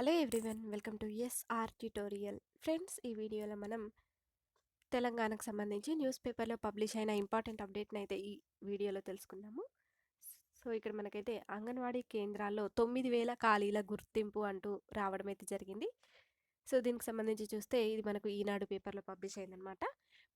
Hello everyone welcome to SR tutorial. Friends ఈ వీడియోలో మనం తెలంగాణకు సంబంధించి న్యూస్ పేపర్లో పబ్లిష్ అయిన ఇంపార్టెంట్ అప్డేట్ని అయితే ఈ వీడియోలో తెలుసుకుందాము. సో ఇక్కడ మనకైతే అంగన్వాడీ కేంద్రాల్లో తొమ్మిది వేల ఖాళీల గుర్తింపు అంటూ రావడం అయితే జరిగింది. సో దీనికి సంబంధించి చూస్తే ఇది మనకు ఈనాడు పేపర్లో పబ్లిష్ అయిందనమాట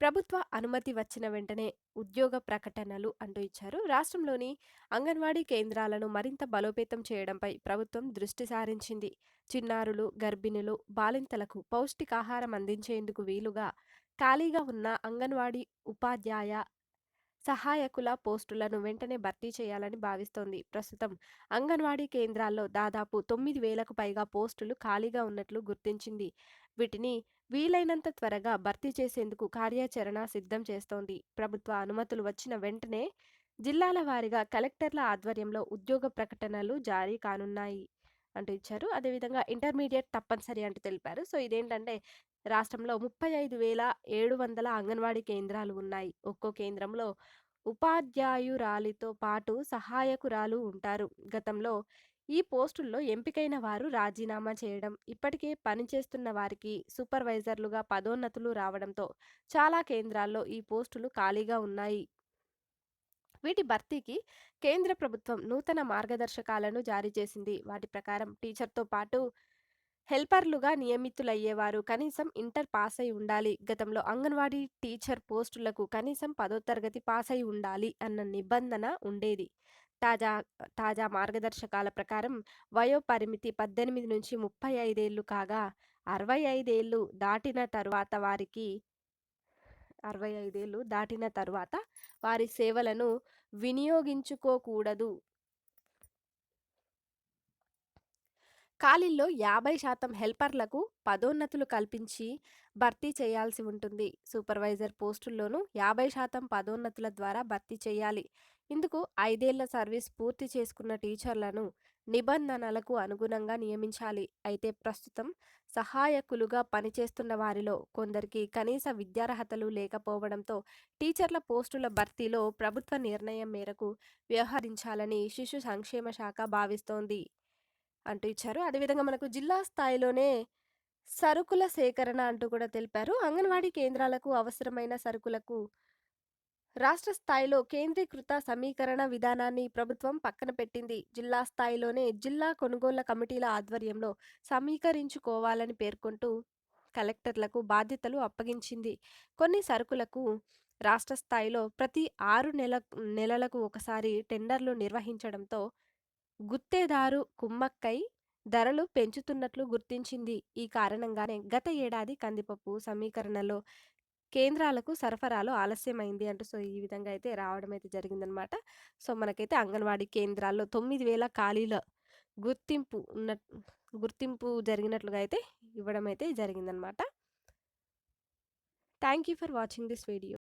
ప్రభుత్వ అనుమతి వచ్చిన వెంటనే ఉద్యోగ ప్రకటనలు అంటూ ఇచ్చారు. రాష్ట్రంలోని అంగన్వాడీ కేంద్రాలను మరింత బలోపేతం చేయడంపై ప్రభుత్వం దృష్టి సారించింది. చిన్నారులు గర్భిణులు బాలింతలకు పౌష్టికాహారం అందించేందుకు వీలుగా ఖాళీగా ఉన్న అంగన్వాడీ ఉపాధ్యాయ సహాయకుల పోస్టులను వెంటనే భర్తీ చేయాలని భావిస్తోంది. ప్రస్తుతం అంగన్వాడీ కేంద్రాల్లో దాదాపు తొమ్మిది వేలకు పైగా పోస్టులు ఖాళీగా ఉన్నట్లు గుర్తించింది. వీటిని వీలైనంత త్వరగా భర్తీ చేసేందుకు కార్యాచరణ సిద్ధం చేస్తోంది. ప్రభుత్వ అనుమతులు వచ్చిన వెంటనే జిల్లాల వారీగా కలెక్టర్ల ఆధ్వర్యంలో ఉద్యోగ ప్రకటనలు జారీ కానున్నాయి. అంటూ ఇచ్చారు. అదేవిధంగా ఇంటర్మీడియట్ తప్పనిసరి అంటూ తెలిపారు. సో ఇదేంటంటే రాష్ట్రంలో ముప్పై ఐదు వేల ఏడు వందల అంగన్వాడీ కేంద్రాలు ఉన్నాయి. ఒక్కో కేంద్రంలో ఉపాధ్యాయురాలితో పాటు సహాయకురాలు ఉంటారు. గతంలో ఈ పోస్టుల్లో ఎంపికైన వారు రాజీనామా చేయడం ఇప్పటికే పనిచేస్తున్న వారికి సూపర్వైజర్లుగా పదోన్నతులు రావడంతో చాలా కేంద్రాల్లో ఈ పోస్టులు ఖాళీగా ఉన్నాయి. వీటి భర్తీకి కేంద్ర ప్రభుత్వం నూతన మార్గదర్శకాలను జారీ చేసింది. వాటి ప్రకారం టీచర్తో పాటు హెల్పర్లుగా నియమితులయ్యేవారు. కనీసం ఇంటర్ పాస్ అయి ఉండాలి. గతంలో అంగన్వాడీ టీచర్ పోస్టులకు కనీసం పదో తరగతి పాస్ అయి ఉండాలి అన్న నిబంధన ఉండేది. తాజా తాజా మార్గదర్శకాల ప్రకారం వయో పరిమితి పద్దెనిమిది నుంచి ముప్పై ఐదేళ్ళు కాగా అరవై ఐదేళ్ళు దాటిన తరువాత వారికి అరవై ఐదేళ్ళు దాటిన తరువాత వారి సేవలను వినియోగించుకోకూడదు. ఖాళీల్లో యాభై శాతం హెల్పర్లకు పదోన్నతులు కల్పించి భర్తీ చేయాల్సి ఉంటుంది. సూపర్వైజర్ పోస్టుల్లోనూ యాభై శాతం పదోన్నతుల ద్వారా భర్తీ చేయాలి. ఇందుకు ఐదేళ్ళ సర్వీస్ పూర్తి చేసుకున్న టీచర్లను నిబంధనలకు అనుగుణంగా నియమించాలి. అయితే ప్రస్తుతం సహాయకులుగా పనిచేస్తున్న వారిలో కొందరికి కనీస విద్యార్హతలు లేకపోవడంతో టీచర్ల పోస్టుల భర్తీలో ప్రభుత్వ నిర్ణయం మేరకు వ్యవహరించాలని శిశు సంక్షేమ శాఖ భావిస్తోంది. అంటూ ఇచ్చారు. అదేవిధంగా మనకు జిల్లా స్థాయిలోనే సరుకుల సేకరణ అంటూ కూడా తెలిపారు. అంగన్వాడీ కేంద్రాలకు అవసరమైన సరుకులకు రాష్ట్ర స్థాయిలో కేంద్రీకృత సమీకరణ విధానాన్ని ప్రభుత్వం పక్కన పెట్టింది. జిల్లా స్థాయిలోనే జిల్లా కొనుగోళ్ళ కమిటీల ఆధ్వర్యంలో సమీకరించుకోవాలని పేర్కొంటూ కలెక్టర్లకు బాధ్యతలు అప్పగించింది. కొన్ని సరుకులకు రాష్ట్ర స్థాయిలో ప్రతి ఆరు నెల నెలలకు ఒకసారి టెండర్లు నిర్వహించడంతో గుత్తేదారు కుమ్మక్కై ధరలు పెంచుతున్నట్లు గుర్తించింది. ఈ కారణంగానే గత ఏడాది కందిపప్పు సమీకరణలో కేంద్రాలకు సరఫరాలో ఆలస్యమైంది అంటూ సో ఈ విధంగా అయితే రావడం అయితే జరిగిందనమాట సో మనకైతే అంగన్వాడీ కేంద్రాల్లో తొమ్మిది వేల ఖాళీల గుర్తింపు ఉన్న గుర్తింపు జరిగినట్లుగా అయితే ఇవ్వడం అయితే జరిగిందనమాట thank you for watching this video.